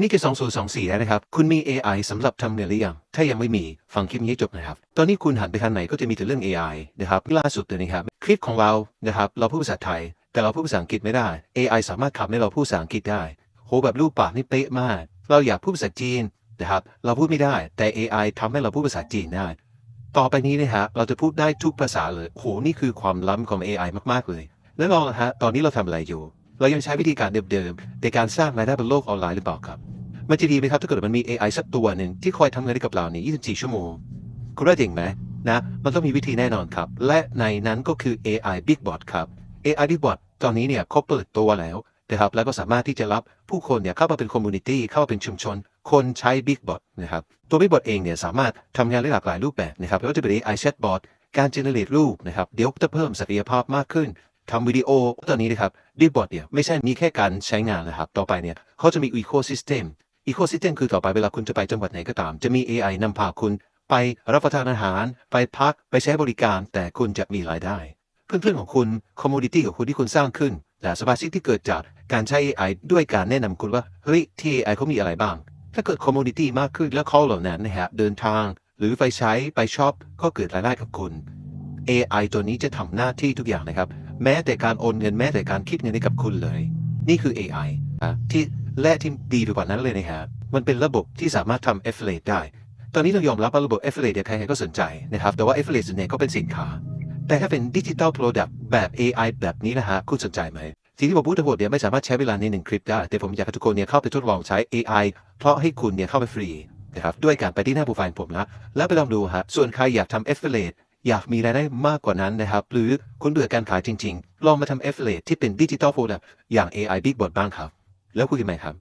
นี่คือ 2024 แล้วนะครับ คุณมี AI สำหรับทำเงินหรือยัง ถ้ายังไม่มี ฟังคลิปนี้จบนะครับ ตอนนี้คุณหันไปทางไหนก็จะมีแต่เรื่อง AI นะครับ ล่าสุดเลยนะครับ คลิปของเรา นะครับ เราพูดภาษาไทย แต่เราพูดภาษาอังกฤษไม่ได้ AI สามารถทำให้เราพูดภาษาอังกฤษได้ โห แบบรูปปากนี่เป๊ะมาก เราอยากพูดภาษาจีน นะครับ เราพูดไม่ได้ แต่ AI ทำให้เราพูดภาษาจีนได้ ต่อไปนี้นะครับเราจะพูดได้ทุกภาษาเลย โห นี่คือความล้ำของ AI มากๆเลย แล้วลองนะฮะ ตอนนี้เราทำอะไรอยู่ เรายังใช้วิธีการเดิมๆในการสร้างรายได้บนโลกออนไลน์หรือเปล่าครับ มันจะดีไหมครับถ้าเกิดมันมี AI สักตัวหนึ่งที่คอยทำงานให้กับเราเนี่ย24 ชั่วโมงคุณว่าจริงไหมนะ มันต้องมีวิธีแน่นอนครับ และในนั้นก็คือ AI Big Bot ครับ AI Big Bot ตอนนี้เนี่ยเขาเปิดตัวแล้วนะครับแล้วก็สามารถที่จะรับผู้คนเนี่ยเข้ามาเป็นคอมมูนิตี้เข้ามาเป็นชุมชน คนใช้ Big Bot นะครับตัว Big Bot เองเนี่ยสามารถทำงานได้หลากหลายรูปแบบนะครับไม่ว่าจะเป็น AI Chatbot การ generate รูปนะครับเดี๋ยวจะเพิ่มศักยภาพมากขึ้น ทำวิดีโอตอนนี้นะครับ Big Bot เนี่ยไม่ใช่มีแค่การใช้งานนะครับ ต่อไปเนี่ยเขาจะมี Ecosystem Ecosystem คือต่อไปเวลาคุณจะไปจังหวัดไหนก็ตาม จะมี AI นำพาคุณ ไปรับประทานอาหาร ไปพักไปใช้บริการ แต่คุณจะมีรายได้เพื่อนๆของคุณคอมมูนิตี้ของคุณที่คุณสร้างขึ้นและสมาชิกที่เกิดจากการใช้ AI ด้วยการแนะนำคุณว่าเฮ้ยที่ AI เขามีอะไรบ้าง ถ้าเกิดคอมมูนิตี้มากขึ้นแล้วเขาเหล่านั้นนะฮะเดินทาง หรือไปใช้ไปช็อปก็เกิดรายได้กับคุณ AI ตัวนี้จะทำหน้าที่ทุกอย่างนะครับ แม้แต่การโอนเงินแม้แต่การคิดเงินให้กับคุณเลย นี่คือ AI อะที่และที่ดีไปกว่านั้นเลยนะฮะมันเป็นระบบที่สามารถทำ affiliate ได้ ตอนนี้เรายอมรับว่าระบบ affiliate เนี่ยใครๆก็สนใจนะครับ แต่ว่า affiliate ส่วนใหญ่ก็เป็นสินค้า แต่ถ้าเป็นดิจิ t a ล product แบบ AI แบบนี้นะฮะคุณสนใจไหมสิ่งที่ผมพูดทั้งหมดเนี่ยไม่สามารถใช้เวลาในหนึ่งคลิปได้ แต่ผมอยากให้ทุกคนเนี่ยเข้าไปทดลองใช้ AI เพราะให้คุณเนี่ยเข้าไปฟรีนะครับด้วยการไปที่หน้าโปรไฟล์ผมนะแล้วไปลองดูฮะส่วนใครอยากทำ affiliate อยากมีรายได้มากกว่านั้นนะครับ หรือคุณเบื่อการขายจริง ๆ ลองมาทำ affiliate ที่เป็นดิจิตอลโฟลเดอร์อย่าง AI Bigboard บ้างครับ แล้วคุยกันไหมครับ